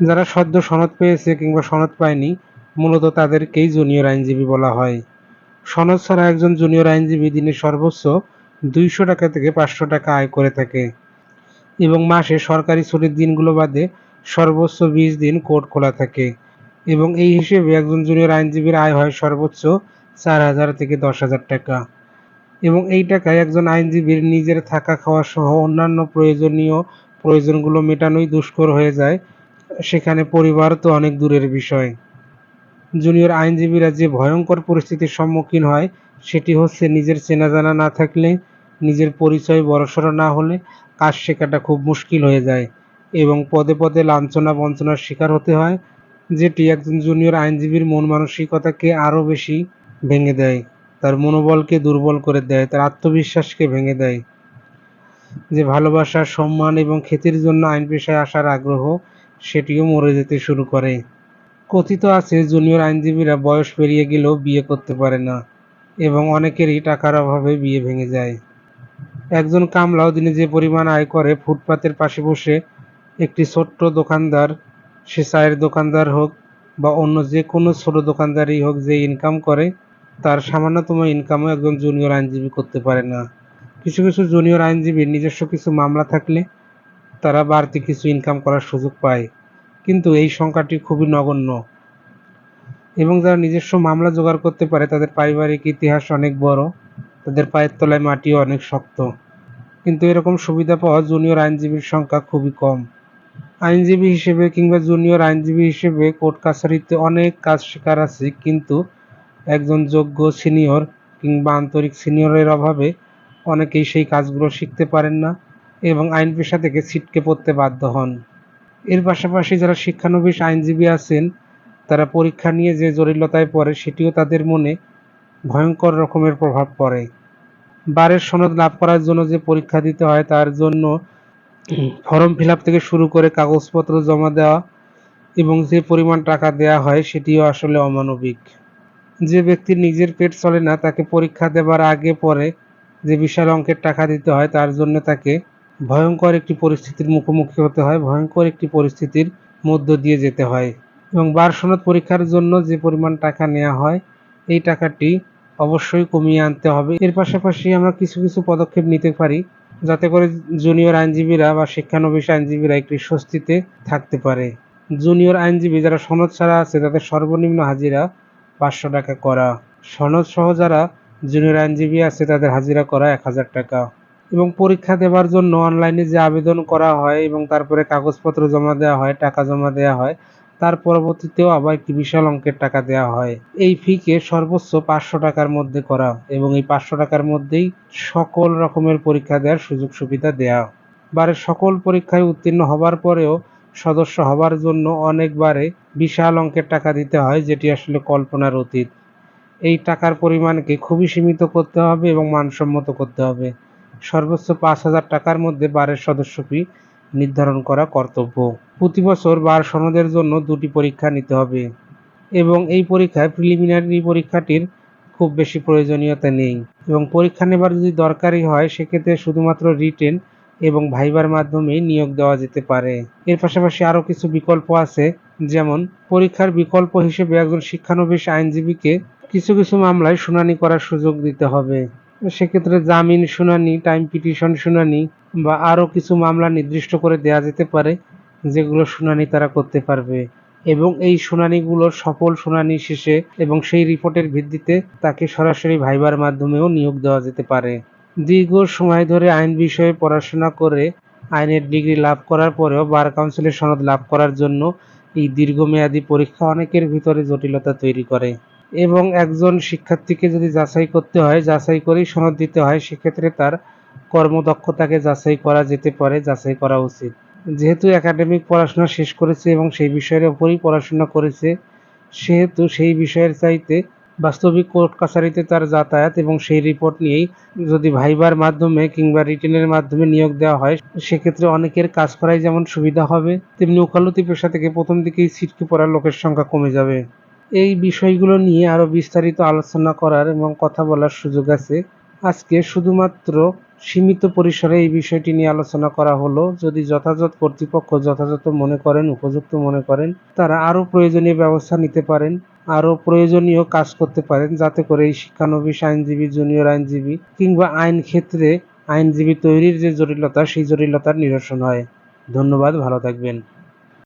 যারা সদ্য সনদ পেয়েছে কিংবা সনদ পায়নি, মূলত তাদেরকেই জুনিয়র আইনজীবী বলা হয়। সনদ ছাড়া একজন জুনিয়র আইনজীবী দিনে সর্বোচ্চ দুইশো টাকা থেকে পাঁচশো টাকা আয় করে থাকে এবং মাসে সরকারি ছুটির দিনগুলো বাদে সর্বোচ্চ বিশ দিন কোর্ট খোলা থাকে এবং এই হিসেবে একজন জুনিয়র আইনজীবীর আয় হয় সর্বোচ্চ চার হাজার থেকে দশ হাজার টাকা। এবং এই টাকায় একজন আইনজীবীর নিজের থাকা খাওয়া সহ অন্যান্য প্রয়োজনীয় প্রয়োজনগুলো মেটানোই দুষ্কর হয়ে যায় সেখানে পরিবার তো অনেক দূরের বিষয়। জুনিয়র আইনজীবীরা যে ভয়ঙ্কর পরিস্থিতির সম্মুখীন হয়, সেটি হচ্ছে নিজের চেনা জানা না থাকলে, নিজের পরিচয় বড়সড় না হলে কাজ শেখাটা খুব মুশকিল হয়ে যায় এবং পদে পদে লাঞ্ছনা বঞ্চনার শিকার হতে হয়, যেটি একজন জুনিয়র আইনজীবীর মন মানসিকতাকে আরও বেশি ভেঙে দেয়, তার মনোবলকে দুর্বল করে দেয়, তার আত্মবিশ্বাসকে ভেঙে দেয়। যে ভালোবাসা, সম্মান এবং খ্যাতির জন্য আইন পেশায় আসার আগ্রহ সেটিও মরে যেতে শুরু করে। কথিত আছে, জুনিয়র আইনজীবীরা বয়স পেরিয়ে গেলেও বিয়ে করতে পারে না এবং অনেকেরই টাকার অভাবে বিয়ে ভেঙে যায়। একজন কামলাও দিনে যে পরিমাণ আয় করে, ফুটপাতের পাশে বসে একটি ছোট্ট দোকানদার, সে চায়ের দোকানদার হোক বা অন্য যে কোনো ছোট দোকানদারই হোক যে ইনকাম করে, তার সামান্যতম ইনকামও একজন জুনিয়র আইনজীবী করতে পারে না। কিছু কিছু জুনিয়র আইনজীবীর নিজস্ব কিছু মামলা থাকলে তারা বাড়তি কিছু ইনকাম করার সুযোগ পায়। কিন্তু এই সংখ্যাটি খুবই নগণ্য। এবং যারা নিজস্ব মামলা জোগাড় করতে পারে, তাদের পারিবারিক ইতিহাস অনেক বড়, তাদের পায়ের তলায় মাটিও অনেক শক্ত। কিন্তু এরকম সুবিধা পাওয়া জুনিয়র আইনজীবীর সংখ্যা খুবই কম। আইনজীবী হিসেবে কিংবা জুনিয়র আইনজীবী হিসেবে কোর্ট কাছারিতে অনেক কাজ শেখার আছে, কিন্তু একজন যোগ্য সিনিয়র কিংবা আন্তরিক সিনিয়রের অভাবে অনেকেই সেই কাজগুলো শিখতে পারেন না। এবং আইন পেশা থেকে ছিটকে পড়তে বাধ্য হন। এর পাশাপাশি যারা শিক্ষানবিশ আইনজীবী আছেন, তারা পরীক্ষা নিয়ে যে জটিলতায় পড়ে সেটিও তাদের মনে ভয়ঙ্কর রকমের প্রভাব পড়ে। বারের সনদ লাভ করার জন্য যে পরীক্ষা দিতে হয়, তার জন্য ফর্ম ফিল থেকে শুরু করে কাগজপত্র জমা দেওয়া এবং যে পরিমাণ টাকা দেয়া হয়, সেটিও আসলে অমানবিক। যে ব্যক্তির নিজের পেট চলে না, তাকে পরীক্ষা দেবার আগে পরে যে বিশাল অঙ্কের টাকা দিতে হয়, তার জন্য তাকে ভয়ঙ্কর একটি পরিস্থিতির মুখোমুখি হতে হয়, ভয়ঙ্কর একটি পরিস্থিতির মধ্য দিয়ে যেতে হয়। এবং বার পরীক্ষার জন্য যে পরিমাণ টাকা নেওয়া হয়, এই টাকাটি অবশ্যই কমিয়ে আনতে হবে। এর পাশাপাশি আমরা কিছু কিছু পদক্ষেপ নিতে পারি, যাতে করে জুনিয়র আইনজীবীরা বা শিক্ষানবিশ আইনজীবীরা একটি স্বস্তিতে থাকতে পারে। জুনিয়র আইনজীবী যারা সনদ ছাড়া আছে, তাদের সর্বনিম্ন হাজিরা পাঁচশো টাকা করা। সনদ সহ যারা জুনিয়র আইনজীবী আছে, তাদের হাজিরা করা এক হাজার টাকা। এবং পরীক্ষা দেওয়ার জন্য অনলাইনে যে আবেদন করা হয় এবং তারপরে কাগজপত্র জমা দেওয়া হয়, টাকা জমা দেওয়া হয়, তার পরবর্তীতেও আবার একটি বিশাল অঙ্কের টাকা দেওয়া হয়। এই ফিকে সর্বোচ্চ পাঁচশো টাকার মধ্যে করা এবং এই পাঁচশো টাকার মধ্যেই সকল রকমের পরীক্ষা দেওয়ার সুযোগ সুবিধা দেওয়া বারে সকল পরীক্ষায় উত্তীর্ণ হবার পরেও সদস্য হবার জন্য অনেকবারে বিশাল অঙ্কের টাকা দিতে হয়, যেটি আসলে কল্পনার অতীত। এই টাকার পরিমাণকে খুবই সীমিত করতে হবে এবং মানসম্মত করতে হবে। সর্বোচ্চ পাঁচ হাজার টাকার মধ্যে বারের সদস্য ফি নির্ধারণ করা কর্তব্য। প্রতি বছর বার সনদের জন্য দুটি পরীক্ষা নিতে হবে এবং এই পরীক্ষায় প্রিলিমিনারি পরীক্ষাটির খুব বেশি প্রয়োজনীয়তা নেই এবং পরীক্ষা নেবার যদি দরকারি হয়, সেক্ষেত্রে শুধুমাত্র রিটেন এবং ভাইবার মাধ্যমেই নিয়োগ দেওয়া যেতে পারে। এর পাশাপাশি আরও কিছু বিকল্প আছে, যেমন পরীক্ষার বিকল্প হিসেবে একজন শিক্ষানবিশ আইনজীবীকে কিছু কিছু মামলায় শুনানি করার সুযোগ দিতে হবে। সেক্ষেত্রে জামিন শুনানি টাইম পিটিশন শুনানি বা আরও কিছু মামলা নির্দিষ্ট করে দেয়া যেতে পারে, যেগুলো শুনানি তারা করতে পারবে। এবং এই শুনানিগুলোর সফল শুনানি শেষে এবং সেই রিপোর্টের ভিত্তিতে তাকে সরাসরি ভাইবার মাধ্যমেও নিয়োগ দেওয়া যেতে পারে। দীর্ঘ সময় ধরে আইন বিষয়ে পড়াশোনা করে আইনের ডিগ্রি লাভ করার পরেও বার কাউন্সিলের সনদ লাভ করার জন্য এই দীর্ঘমেয়াদী পরীক্ষা অনেকের ভিতরে জটিলতা তৈরি করে। এবং একজন শিক্ষার্থীকে যদি যাচাই করতে হয়, যাচাই করেই সনদ দিতে হয়, সেক্ষেত্রে তার কর্মদক্ষতাকে যাচাই করা যেতে পারে, যাচাই করা উচিত। যেহেতু একাডেমিক পড়াশোনা শেষ করেছে এবং সেই বিষয়ের ওপরই পড়াশোনা করেছে, সেহেতু সেই বিষয়ের চাইতে বাস্তবিক কোর্ট কাছারিতে তার যাতায়াত এবং সেই রিপোর্ট নিয়েই যদি ভাইবার মাধ্যমে কিংবা রিটেনের মাধ্যমে নিয়োগ দেওয়া হয়, সেক্ষেত্রে অনেকের কাজ করাই যেমন সুবিধা হবে, তেমনি ওকালতি পেশা থেকে প্রথম দিকেই ছিটকে পড়ার লোকের সংখ্যা কমে যাবে। এই বিষয়গুলো নিয়ে আরও বিস্তারিত আলোচনা করার এবং কথা বলার সুযোগ আছে। আজকে শুধুমাত্র সীমিত পরিসরে এই বিষয়টি নিয়ে আলোচনা করা হলো। যদি যথাযথ কর্তৃপক্ষ যথাযথ মনে করেন, উপযুক্ত মনে করেন, তারা আরও প্রয়োজনীয় ব্যবস্থা নিতে পারেন আরও প্রয়োজনীয় কাজ করতে পারেন যাতে করে এই শিক্ষানবিশ আইনজীবী, জুনিয়র আইনজীবী কিংবা আইন ক্ষেত্রে আইনজীবী তৈরির যে জটিলতা, সেই জটিলতার নিরসন হয়। ধন্যবাদ, ভালো থাকবেন।